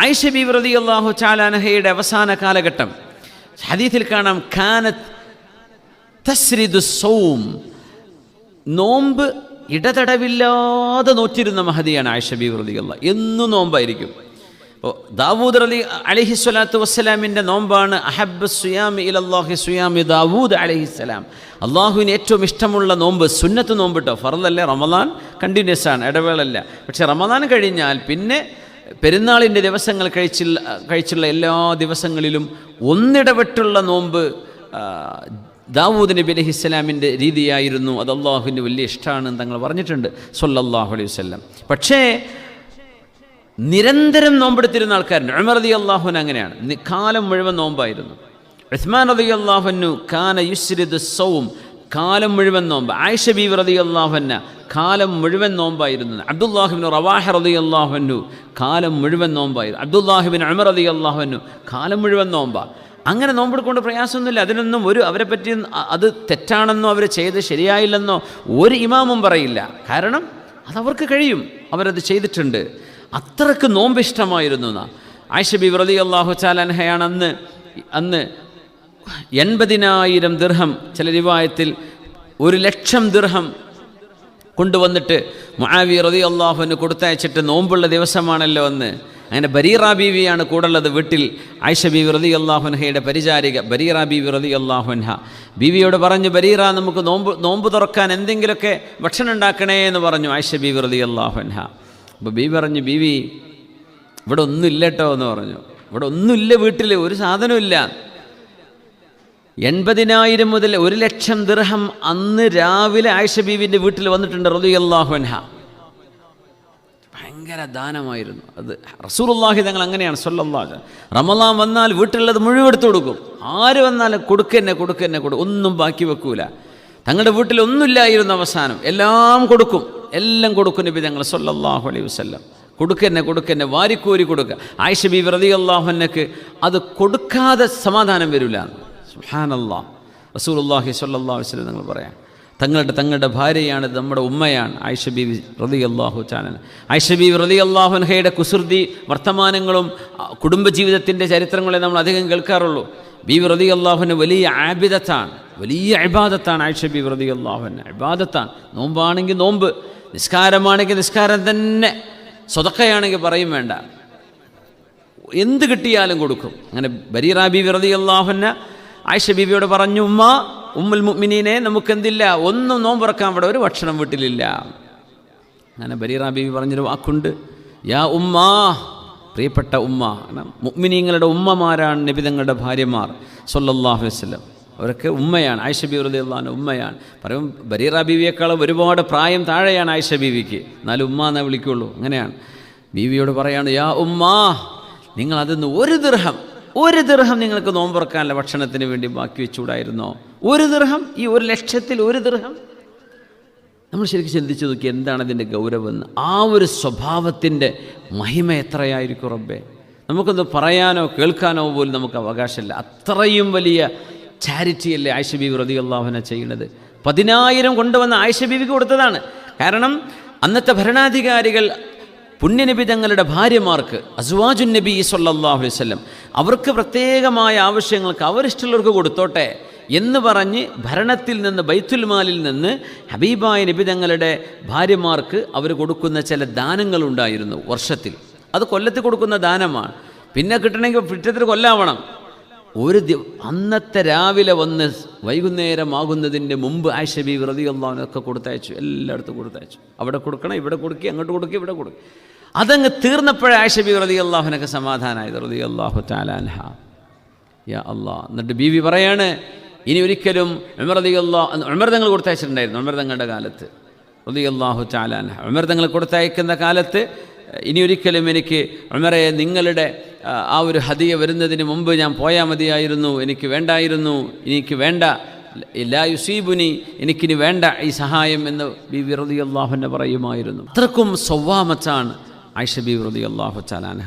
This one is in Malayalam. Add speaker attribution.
Speaker 1: ആയിഷ ബി വ്രതി അള്ളാഹു ചാലാനഹയുടെ അവസാന കാലഘട്ടം. ഹദീത്തിൽ കാണാം കാനത്ത് തസ്രിദു നോമ്പ് ഇടതടവില്ലാതെ നോറ്റിരുന്ന മഹതിയാണ് ആയിഷ ബി വ്രതി അള്ളാഹ് എന്നും നോമ്പായിരിക്കും. ദാവൂദ് അലി അലഹി സ്വലാത്തു വസ്സലാമിന്റെ നോമ്പാണ്. അഹബ് സുയാമി ഇൽ അള്ളാഹി സുയാമി ദാവൂദ് അലഹിസ്സലാം അള്ളാഹുവിന് ഏറ്റവും ഇഷ്ടമുള്ള നോമ്പ് സുന്നത്ത് നോമ്പിട്ടോ ഫറല്ലേ റമദാൻ കണ്ടിന്യൂസ് ആണ് ഇടവേളല്ല. പക്ഷേ റമദാൻ കഴിഞ്ഞാൽ പിന്നെ പെരുന്നാളിന്റെ ദിവസങ്ങൾ കഴിച്ചില്ല കഴിച്ചുള്ള എല്ലാ ദിവസങ്ങളിലും ഒന്നിടവിട്ടുള്ള നോമ്പ് ദാവൂദ് നബി അലഹി ഇസ്ലാമിന്റെ രീതിയായിരുന്നു. അത് അള്ളാഹുവിന്റെ വലിയ ഇഷ്ടമാണെന്ന് തങ്ങൾ പറഞ്ഞിട്ടുണ്ട്. സൊല്ലാഹു അലൈഹി വസ്ലം പക്ഷേ നിരന്തരം നോമ്പെടുത്തിരുന്ന ആൾക്കാരുണ്ട്. ഉമർ അലി അള്ളാഹുൻ അങ്ങനെയാണ്. കാലം മുഴുവൻ നോമ്പായിരുന്നു. ഉസ്മാൻ അലി അള്ളാഹുനു കാന യുസ്രിദ് സൗം കാലം മുഴുവൻ നോമ്പ്. ആയിഷ ബി റതി അള്ളാഹുന്ന കാലം മുഴുവൻ നോമ്പായിരുന്നു. അബ്ദുല്ലാഹിബിൻ റവാഹ റതി അള്ളാഹുനു കാലം മുഴുവൻ നോമ്പായിരുന്നു. അബ്ദുല്ലാഹിബിൻ അമർ റതി അള്ളാഹുനു കാലം മുഴുവൻ നോമ്പാ. അങ്ങനെ നോമ്പെടുക്കൊണ്ട് പ്രയാസമൊന്നുമില്ല. അതിനൊന്നും ഒരു അവരെ പറ്റി അത് തെറ്റാണെന്നോ അവർ ചെയ്ത് ശരിയായില്ലെന്നോ ഒരു ഇമാമും പറയില്ല. കാരണം അതവർക്ക് കഴിയും. അവരത് ചെയ്തിട്ടുണ്ട്. അത്രയ്ക്ക് നോമ്പ് ഇഷ്ടമായിരുന്നു ആയിഷ വ്രതി അള്ളാഹു ചാലൻഹയാണ് അന്ന് അന്ന് എൺപതിനായിരം ദിർഹം ചില രൂപായത്തിൽ ഒരു ലക്ഷം ദിർഹം കൊണ്ടുവന്നിട്ട് മുആവി റതി അള്ളാഹുവിന് കൊടുത്തയച്ചിട്ട് നോമ്പുള്ള ദിവസമാണല്ലോ എന്ന് അങ്ങനെ ബരീറ ബീവിയാണ് കൂടുള്ളത് വീട്ടിൽ. ആയിഷ ബീവി റതി അള്ളാഹുൻഹയുടെ പരിചാരിക ബരീറ ബീവി റതി അള്ളാഹുൻഹ ബീവിയോട് പറഞ്ഞു ബരീറ നമുക്ക് നോമ്പ് നോമ്പ് തുറക്കാൻ എന്തെങ്കിലുമൊക്കെ ഭക്ഷണം ഉണ്ടാക്കണേ എന്ന് പറഞ്ഞു ആയിഷ ബീവി റതി അള്ളാഹുൻഹ അപ്പോൾ ബീവി പറഞ്ഞു ബീവി ഇവിടെ ഒന്നുമില്ല കേട്ടോ എന്ന് പറഞ്ഞു. ഇവിടെ ഒന്നുമില്ല വീട്ടിൽ ഒരു സാധനമില്ല എൺപതിനായിരം മുതൽ ഒരു ലക്ഷം ദിർഹം അന്ന് രാവിലെ ആയിഷ ബീവിന്റെ വീട്ടിൽ വന്നിട്ടുണ്ട് റതി അള്ളാഹുൻഹ ഭയങ്കര ദാനമായിരുന്നു അത്. റസൂലുള്ളാഹി തങ്ങൾ അങ്ങനെയാണ് സൊല്ലാഹ് റമലാൻ വന്നാൽ വീട്ടിലുള്ളത് മുഴുവൻ എടുത്തു കൊടുക്കും. ആര് വന്നാലും കൊടുക്കന്നെ കൊടുക്കന്നെ കൊടു. ഒന്നും ബാക്കി വെക്കൂല. തങ്ങളുടെ വീട്ടിൽ ഒന്നുമില്ലായിരുന്നു അവസാനം. എല്ലാം കൊടുക്കും. എല്ലാം കൊടുക്കും നബി തങ്ങൾ സൊല്ലാഹു അലൈഹി വസല്ലം. കൊടുക്കന്നെ കൊടുക്കന്നെ വാരിക്കോരി കൊടുക്കുക ആയിഷ ബി റതി അള്ളാഹുനക്ക് അത് കൊടുക്കാതെ സമാധാനം വരില്ല സുഹാനല്ലാ റസൂലുള്ളാഹി സ്വല്ലല്ലാഹു അലൈഹി വസല്ലം നിങ്ങൾ പറയാം. തങ്ങളുടെ തങ്ങളുടെ ഭാര്യയാണ് നമ്മുടെ ഉമ്മയാണ് ആയിഷ ബീവി റതി അള്ളാഹു ചാനൻ ആയിഷ ബീവി റതി അള്ളാഹുൻഹയുടെ കുസൃതി വർത്തമാനങ്ങളും കുടുംബജീവിതത്തിന്റെ ചരിത്രങ്ങളെ നമ്മൾ അധികം കേൾക്കാറുള്ളൂ. ബീവി റതി അള്ളാഹുന് വലിയ ആബിദത്താണ് വലിയ അബാദത്താണ് ആയിഷ ബീവി റതി അള്ളാഹുന് അബാദത്താണ് നോമ്പാണെങ്കിൽ നോമ്പ് നിസ്കാരമാണെങ്കിൽ നിസ്കാരം തന്നെ. സ്വതക്കയാണെങ്കിൽ പറയും വേണ്ട. എന്ത് കിട്ടിയാലും കൊടുക്കും. അങ്ങനെ ബരീറാബി വിറതി റതി അള്ളാഹുന്ന ആയിഷ ബീവിയോട് പറഞ്ഞു ഉമ്മ ഉമ്മുൽ മുഅ്മിനീനെ നമുക്കെന്തില്ല? ഒന്നും നോമ്പുറക്കാൻ ഇവിടെ ഒരു ഭക്ഷണം വീട്ടിലില്ല. അങ്ങനെ ബരീറ ബീവി പറഞ്ഞൊരു വാക്കുണ്ട് യാ ഉമ്മാ പ്രിയപ്പെട്ട ഉമ്മ. മുഗ്മിനീങ്ങളുടെ ഉമ്മമാരാണ് നബിതങ്ങളുടെ ഭാര്യമാർ സൊല്ലാഹു വസ്ലം അവരൊക്കെ ഉമ്മയാണ് ആയിഷ ബീവി റലിയുള്ള ഉമ്മയാണ്. പറയും ബരീറ ബീവിയേക്കാളും ഒരുപാട് പ്രായം താഴെയാണ് ആയിഷ ബീവിക്ക്. എന്നാലും ഉമ്മ എന്നേ വിളിക്കുള്ളൂ. അങ്ങനെയാണ്. ബീവിയോട് പറയാണ് യാ ഉമ്മാ നിങ്ങൾ അതിന്ന് ഒരു ദിർഹം ഒരു ദിർഹം നിങ്ങൾക്ക് നോമ്പുറക്കാനുള്ള ഭക്ഷണത്തിന് വേണ്ടി ബാക്കി വെച്ചുകൂടായിരുന്നോ? ഒരു ദിർഹം ഈ ഒരു ലക്ഷത്തിൽ ഒരു ദിർഹം നമ്മൾ ശരിക്കും ചിന്തിച്ചു നോക്കി എന്താണ് അതിന്റെ ഗൗരവമെന്ന്? ആ ഒരു സ്വഭാവത്തിന്റെ മഹിമ എത്രയായിരിക്കും റബ്ബേ? നമുക്കൊന്ന് പറയാനോ കേൾക്കാനോ പോലും നമുക്ക് അവകാശമില്ല. അത്രയും വലിയ ചാരിറ്റിയല്ലേ ആയിഷ ബീവി റതി അള്ളാഹുന ചെയ്യുന്നത്? പതിനായിരം കൊണ്ടുവന്ന ആയിഷ ബീവിക്ക് കൊടുത്തതാണ്. കാരണം അന്നത്തെ ഭരണാധികാരികൾ പുണ്യനബി തങ്ങളുടെ ഭാര്യമാർക്ക് അസുവാജുൻ നബി സല്ലല്ലാഹു അലൈഹി വസല്ലം അവർക്ക് പ്രത്യേകമായ ആവശ്യങ്ങൾക്ക് അവരിഷ്ടമുള്ളവർക്ക് കൊടുത്തോട്ടെ എന്ന് പറഞ്ഞ് ഭരണത്തിൽ നിന്ന് ബൈത്തുൽമാലിൽ നിന്ന് ഹബീബായ നബി തങ്ങളുടെ ഭാര്യമാർക്ക് അവർ കൊടുക്കുന്ന ചില ദാനങ്ങളുണ്ടായിരുന്നു വർഷത്തിൽ. അത് കൊല്ലത്തിൽ കൊടുക്കുന്ന ദാനമാണ്. പിന്നെ കിട്ടണമെങ്കിൽ പിറ്റത്തിൽ കൊല്ലാവണം. ഒരു അന്നത്തെ രാവിലെ വന്ന് വൈകുന്നേരമാകുന്നതിന്റെ മുമ്പ് ആയിഷ ബി വ്രതി അള്ളാഹനൊക്കെ കൊടുത്തയച്ചു എല്ലായിടത്തും കൊടുത്തയച്ചു. അവിടെ കൊടുക്കണം ഇവിടെ കൊടുക്കുക അങ്ങോട്ട് കൊടുക്കുക ഇവിടെ കൊടുക്കുക അതങ്ങ് തീർന്നപ്പോഴേ ആയിഷ ബി വ്രതി അള്ളാഹുനൊക്കെ സമാധാനമായത് റതി അള്ളാഹു താലാൻഹ യാ അള്ളാ എന്നിട്ട് ബീവി പറയാണ് ഇനി ഒരിക്കലും ഉമർദി അള്ളാഹ് ഉമർദങ്ങൾ കൊടുത്തയച്ചിട്ടുണ്ടായിരുന്നു ഉമർദങ്ങളുടെ കാലത്ത്. റതി അള്ളാഹു ചാലാൻ ഉമർദങ്ങൾ കൊടുത്തയക്കുന്ന കാലത്ത് ഇനി ഒരിക്കലും എനിക്ക് ഉമറെ നിങ്ങളുടെ ആ, ഒരു ഹദിയ വരുന്നതിന് മുമ്പ് ഞാൻ പോയാൽ മതിയായിരുന്നു എനിക്ക് വേണ്ടായിരുന്നു എനിക്ക് വേണ്ട എല്ലാ യുസീബുനി എനിക്കിനി വേണ്ട ഈ സഹായം എന്ന് ബി വിറതി അള്ളാഹുന്നെ പറയുമായിരുന്നു. അത്രക്കും സ്വഭാമത്താണ് ആയിഷ ബി വിറതി അള്ളാഹു ചാലാൻ